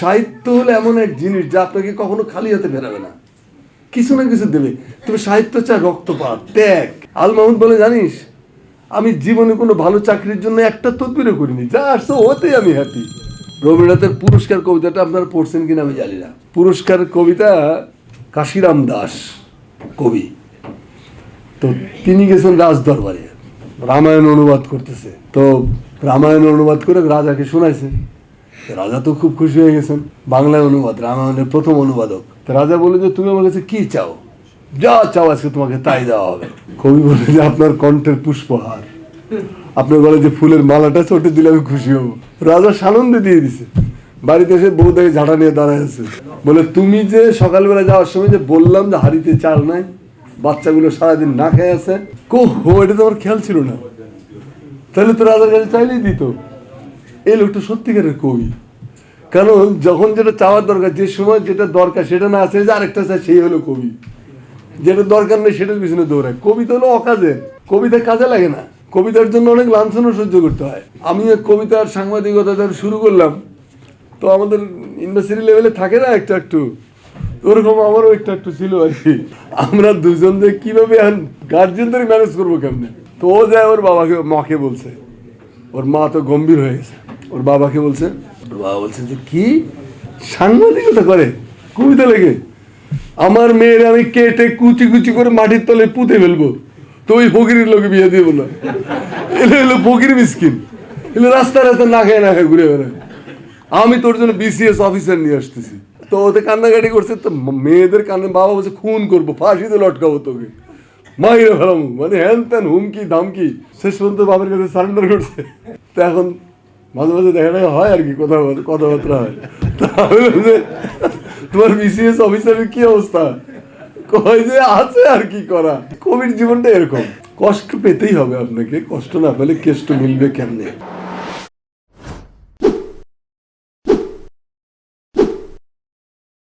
সাহিত্য হলো এমন এক জিনিস যা আপনাকে কখনো খালি হাতে ফেরাবে না। কিছু না কিছু দেবে। তবে সাহিত্য চায় রক্তপাত, ত্যাগ। আল মাহমুদ বলে, জানিস, আমি জীবনে কোনো ভালো চাকরির জন্য একটা তদবিরও করিনি। যা আসছে ওতেই আমি হ্যাপি রবীন্দ্রনাথের পুরস্কার কবিতাটা আপনারা পড়ছেন কিনা আমি জানি না। পুরস্কার কবিতা কাশিরাম দাস কবি। তো তিনি গেছেন রাজ দরবারে রামায়ণ অনুবাদ করতেছে। তো রামায়ণ অনুবাদ করে রাজাকে শোনাইছে। রাজা তো খুব খুশি হয়ে গেছেন। বাংলায় অনুবাদ, রামায়ণের প্রথম অনুবাদক। রাজা বলে যে, তুমি আমার কাছে কি চাও? যা চাও আজকে তোমাকে তাই দেওয়া হবে। কবি বলে যে, আপনার কণ্ঠের পুষ্পহার। আপনার বলে যে, ফুলের মালাটা ছোটে দিলে আমি খুশি হব। রাজা সানন্দে দিয়ে দিছে। বাড়িতে এসে বউ দেখে ঝাঁটা নিয়ে দাঁড়ায় আছে। বলে, তুমি যে সকালবেলা যাওয়ার সময় যে বললাম যে হাড়িতে চাল নাই, বাচ্চাগুলো সারাদিন না খেয়ে আছে কো হো এটা তো আমার খেয়াল ছিল না। তাহলে তো রাজার কাছে চাইলেই দিত। এই লোকটা সত্যিকারের কবি। কারণ যখন যেটা চাওয়ার দরকার, যে সময় যেটা দরকার সেটা না আছে যে আরেকটা চায় সেই হলো কবি। যেটা দরকার নেই সেটার পিছনে দৌড়ায়। কবিতা হলো অকাজে। কবিতা কাজে লাগে না। কবিতার জন্য অনেক লাঞ্ছনও সহ্য করতে হয়। আমি কবিতার সাংবাদিকতা যখন শুরু করলাম, তো আমাদের ইন্ডাস্ট্রি লেভেলে থাকে না একটু একটু? ওরকম আমারও একটু একটু ছিল আর কি। আমরা দুজন যে কীভাবে গার্জেনদের ম্যানেজ করব কেমনে? তো ও যায় ওর বাবাকে, মাকে বলছে। ওর মা তো গম্ভীর হয়ে গেছে। ওর বাবাকে বলছে? ওর বাবা বলছে যে, কি? সাংবাদিকতা করে? কবিতা লেগে আমার মেয়ের আমি কেটে কুচি কুচি করে মাটির তলে পুঁতে ফেলব। তো ওই ফকিরের লোকে বিয়ে দিয়ে বলল। এলে এলো ফকির মিসকিন। এলে রাস্তা রাস্তা না খেয়ে না খেয়ে ঘুরে বেড়ায়। আমি তোর জন্য বিসিএস অফিসার নিয়ে আসতেছি। তো ওতে কান্নাকাটি করছে, তো মেয়েদের কান্না বাবা বলছে, খুন করব, ফাঁসিতে লটকাবো তোকে। মাইরে ফেলাম। মানে হ্যান ত্যান হুমকি, ধামকি। শেষ পর্যন্ত বাবার কাছে সারেন্ডার করছে। তো এখন মাঝে মাঝে দেখা দেখা হয় আর কি কথা কথাবার্তা হয়। তোমার বিসিএস অফিসারের কি অবস্থা? কয় যে আছে আর কি করা। কোভিড জীবনটা এরকম। কষ্ট পেতেই হবে আপনাকে, কষ্ট না পেলে কেষ্ট মিলবে কেমনে?